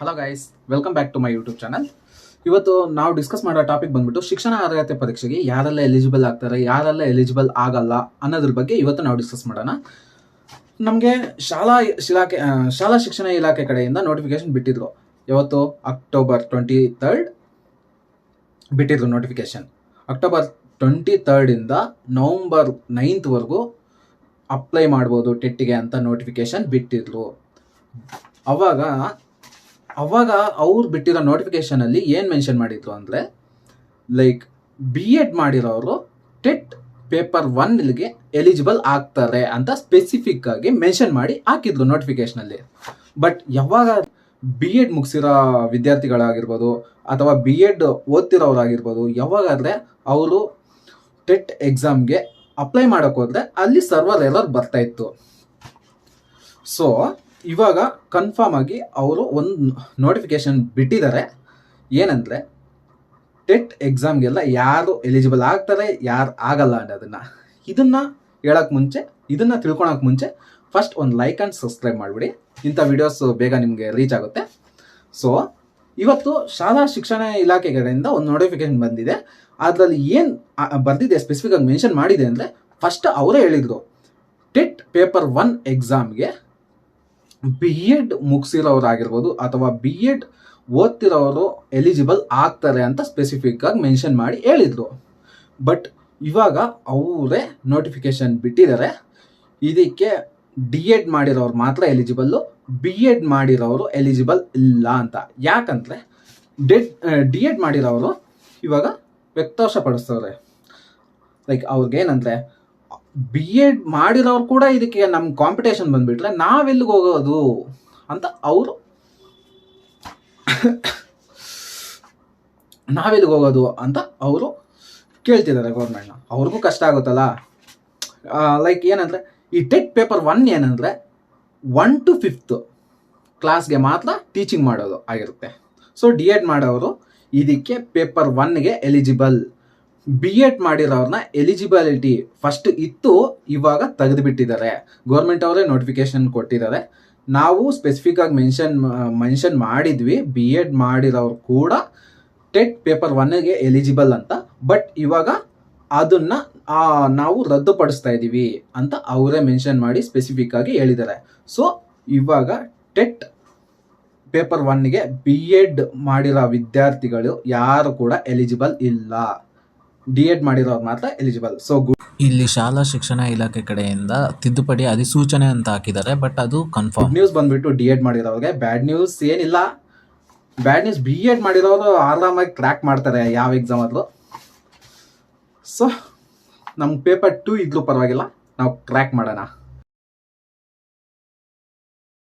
Hello guys welcome back to my YouTube channel ಇವತ್ತು ನಾವು discuss ಮಾಡೋ ಟಾಪಿಕ್ ಬಂದ್ಬಿಟ್ಟು ಶಿಕ್ಷಣ ಅರ್ಹತೆ ಪರೀಕ್ಷೆಗೆ ಯಾರೆಲ್ಲ ಎಲಿಜಿಬಲ್ ಆಗ್ತಾರೆ, ಯಾರೆಲ್ಲ ಎಲಿಜಿಬಲ್ ಆಗಲ್ಲ ಅನ್ನೋದ್ರ ಬಗ್ಗೆ ಇವತ್ತು ನಾವು ಡಿಸ್ಕಸ್ ಮಾಡೋಣ. ನಮಗೆ ಶಾಲಾ ಇಲಾಖೆ ಶಾಲಾ ಶಿಕ್ಷಣ ಇಲಾಖೆ ಕಡೆಯಿಂದ ನೋಟಿಫಿಕೇಶನ್ ಬಿಟ್ಟಿದ್ರು ಇವತ್ತು ಅಕ್ಟೋಬರ್ ಟ್ವೆಂಟಿ ತರ್ಡ್ ಬಿಟ್ಟಿದ್ರು ನೋಟಿಫಿಕೇಶನ್ ಅಕ್ಟೋಬರ್ ಟ್ವೆಂಟಿ ತರ್ಡಿಂದ ನವಂಬರ್ ನೈನ್ತ್ವರೆಗೂ ಅಪ್ಲೈ ಮಾಡ್ಬೋದು, ಟೆಟ್ಟಿಗೆ ಅಂತ ನೋಟಿಫಿಕೇಶನ್ ಬಿಟ್ಟಿದ್ರು ಅವಾಗ ಅವಾಗ ಅವ್ರು ಬಿಟ್ಟಿರೋ ನೋಟಿಫಿಕೇಶನ್ ಅಲ್ಲಿ ಏನ್ ಮೆನ್ಷನ್ ಮಾಡಿದ್ರು ಅಂದ್ರೆ ಲೈಕ್ ಬಿ ಎಡ್ ಮಾಡಿರೋರು ಟೆಟ್ ಪೇಪರ್ ಒನ್ಗೆ ಎಲಿಜಿಬಲ್ ಆಗ್ತಾರೆ ಅಂತ ಸ್ಪೆಸಿಫಿಕ್ ಆಗಿ ಮೆನ್ಷನ್ ಮಾಡಿ ಹಾಕಿದ್ರು ನೋಟಿಫಿಕೇಶನ್ ಅಲ್ಲಿ. ಬಟ್ ಯಾವಾಗ ಬಿ ಎಡ್ ಮುಗಿಸಿರೋ ವಿದ್ಯಾರ್ಥಿಗಳಾಗಿರ್ಬೋದು ಅಥವಾ ಬಿ ಎಡ್ ಓದ್ತಿರೋರಾಗಿರ್ಬೋದು, ಯಾವಾಗಾದ್ರೆ ಅವರು ಟೆಟ್ ಎಕ್ಸಾಮ್ಗೆ ಅಪ್ಲೈ ಮಾಡೋಕ್ಕೋದ್ರೆ ಅಲ್ಲಿ ಸರ್ವರ್ ಎರರ್ ಬರ್ತಾ ಇತ್ತು. ಸೊ ಇವಾಗ ಕನ್ಫರ್ಮ್ ಆಗಿ ಅವರು ಒಂದು ನೋಟಿಫಿಕೇಶನ್ ಬಿಟ್ಟಿದ್ದಾರೆ ಏನಂದರೆ ಟೆಟ್ ಎಕ್ಸಾಮ್ಗೆಲ್ಲ ಯಾರು ಎಲಿಜಿಬಲ್ ಆಗ್ತಾರೆ, ಯಾರು ಆಗಲ್ಲ ಅನ್ನೋದನ್ನು. ಇದನ್ನು ಹೇಳೋಕ್ಕೆ ಮುಂಚೆ, ಇದನ್ನು ತಿಳ್ಕೊಳಕ್ಕೆ ಮುಂಚೆ ಫಸ್ಟ್ ಒಂದು ಲೈಕ್ ಆ್ಯಂಡ್ ಸಬ್ಸ್ಕ್ರೈಬ್ ಮಾಡಿಬಿಡಿ. ಇಂಥ ವಿಡಿಯೋಸ್ ಬೇಗ ನಿಮಗೆ ರೀಚ್ ಆಗುತ್ತೆ. ಸೊ ಇವತ್ತು ಶಾಲಾ ಶಿಕ್ಷಣ ಇಲಾಖೆ ಕಡೆಯಿಂದ ಒಂದು ನೋಟಿಫಿಕೇಶನ್ ಬಂದಿದೆ. ಅದರಲ್ಲಿ ಏನು ಬರೆದಿದೆ ಸ್ಪೆಸಿಫಿಕ್ ಆಗಿ ಮೆನ್ಷನ್ ಮಾಡಿದೆ ಅಂದರೆ ಫಸ್ಟ್ ಅವರೇ ಹೇಳಿದ್ರು ಟೆಟ್ ಪೇಪರ್ ಒನ್ ಎಕ್ಸಾಮ್ಗೆ ಬಿ ಎಡ್ ಮುಗಿಸಿರೋರಾಗಿರ್ಬೋದು ಅಥವಾ ಬಿ ಎಡ್ ಓದ್ತಿರೋರು ಎಲಿಜಿಬಲ್ ಆಗ್ತಾರೆ ಅಂತ ಸ್ಪೆಸಿಫಿಕ್ ಆಗಿ ಮೆನ್ಷನ್ ಮಾಡಿ ಹೇಳಿದ್ರು. ಬಟ್ ಇವಾಗ ಅವರೇ ನೋಟಿಫಿಕೇಶನ್ ಬಿಟ್ಟಿದ್ದಾರೆ. ಇದಕ್ಕೆ ಡಿ ಎಡ್ ಮಾಡಿರೋರು ಮಾತ್ರ ಎಲಿಜಿಬಲ್ಲು ಬಿ ಎಡ್ ಮಾಡಿರೋರು ಎಲಿಜಿಬಲ್ ಇಲ್ಲ ಅಂತ. ಯಾಕಂದ್ರೆ ಡೆಡ್ ಡಿ ಎಡ್ ಮಾಡಿರೋರು ಇವಾಗ ವ್ಯಕ್ತೋಷಪಡಿಸ್ತವ್ರೆ ಲೈಕ್ ಅವ್ರಿಗೇನಂದ್ರೆ ಬಿ ಎಡ್ ಮಾಡಿರೋರು ಕೂಡ ಇದಕ್ಕೆ ನಮ್ಮ ಕಾಂಪಿಟೇಷನ್ ಬಂದ್ಬಿಟ್ರೆ ನಾವೆಲ್ಲಿಗೆ ಹೋಗೋದು ಅಂತ ಅವರು ನಾವೆಲ್ಲಿಗೆ ಹೋಗೋದು ಅಂತ ಅವರು ಕೇಳ್ತಿದ್ದಾರೆ ಗೌರ್ಮೆಂಟ್ನ ಅವ್ರಿಗೂ ಕಷ್ಟ ಆಗುತ್ತಲ್ಲ? ಲೈಕ್ ಏನಂದರೆ, ಈ ಟೆಟ್ ಪೇಪರ್ ಒನ್ ಏನಂದರೆ ಒನ್ ಟು ಫಿಫ್ತ್ ಕ್ಲಾಸ್ಗೆ ಮಾತ್ರ ಟೀಚಿಂಗ್ ಮಾಡೋದು ಆಗಿರುತ್ತೆ. ಸೊ ಡಿ ಎಡ್ ಮಾಡೋರು ಇದಕ್ಕೆ ಪೇಪರ್ ಒನ್ಗೆ ಎಲಿಜಿಬಲ್ ಬಿ ಎಡ್ ಮಾಡಿರೋರ್ನ ಎಲಿಜಿಬಿಲಿಟಿ ಫಸ್ಟ್ ಇತ್ತು, ಇವಾಗ ತೆಗೆದುಬಿಟ್ಟಿದ್ದಾರೆ. ಗೌರ್ಮೆಂಟ್ ಅವರೇ ನೋಟಿಫಿಕೇಶನ್ ಕೊಟ್ಟಿದ್ದಾರೆ. ನಾವು ಸ್ಪೆಸಿಫಿಕ್ ಆಗಿ ಮೆನ್ಷನ್ ಮೆನ್ಷನ್ ಮಾಡಿದ್ವಿ ಬಿ ಎಡ್ ಮಾಡಿರೋರು ಕೂಡ ಟೆಟ್ ಪೇಪರ್ ಒನ್ಗೆ ಎಲಿಜಿಬಲ್ ಅಂತ. ಬಟ್ ಇವಾಗ ಅದನ್ನ ನಾವು ರದ್ದುಪಡಿಸ್ತಾ ಇದ್ದೀವಿ ಅಂತ ಅವರೇ ಮೆನ್ಷನ್ ಮಾಡಿ ಸ್ಪೆಸಿಫಿಕ್ ಆಗಿ ಹೇಳಿದ್ದಾರೆ. ಸೊ ಇವಾಗ ಟೆಟ್ ಪೇಪರ್ ಒನ್ಗೆ ಬಿ ಎಡ್ ಮಾಡಿರೋ ವಿದ್ಯಾರ್ಥಿಗಳು ಯಾರು ಕೂಡ ಎಲಿಜಿಬಲ್ ಇಲ್ಲ. ಡಿ ಎಡ್ ಮಾಡಿರೋರು ಮಾತ್ರ ಎಲಿಜಿಬಲ್ ಸೊ ಇಲ್ಲಿ ಶಾಲಾ ಶಿಕ್ಷಣ ಇಲಾಖೆ ಕಡೆಯಿಂದ ತಿದ್ದುಪಡಿ ಅಧಿಸೂಚನೆ ಅಂತ ಹಾಕಿದ್ದಾರೆ ಬಟ್ ಅದು ಕನ್ಫರ್ಮ್ ನ್ಯೂಸ್ ಬಂದ್ಬಿಟ್ಟು ಡಿ ಎಡ್ ಮಾಡಿರೋರಿಗೆ ಬ್ಯಾಡ್ ನ್ಯೂಸ್ ಏನಿಲ್ಲ. ಬ್ಯಾಡ್ ನ್ಯೂಸ್ ಬಿ ಎಡ್ ಮಾಡಿರೋರು ಆರಾಮಾಗಿ ಕ್ರ್ಯಾಕ್ ಮಾಡ್ತಾರೆ ಯಾವ ಎಕ್ಸಾಮ್ ಆದರೂ. ಸೊ ನಮ್ಗೆ ಪೇಪರ್ ಟೂ ಇದ್ರೂ ಪರವಾಗಿಲ್ಲ ನಾವು ಕ್ರ್ಯಾಕ್ ಮಾಡೋಣ.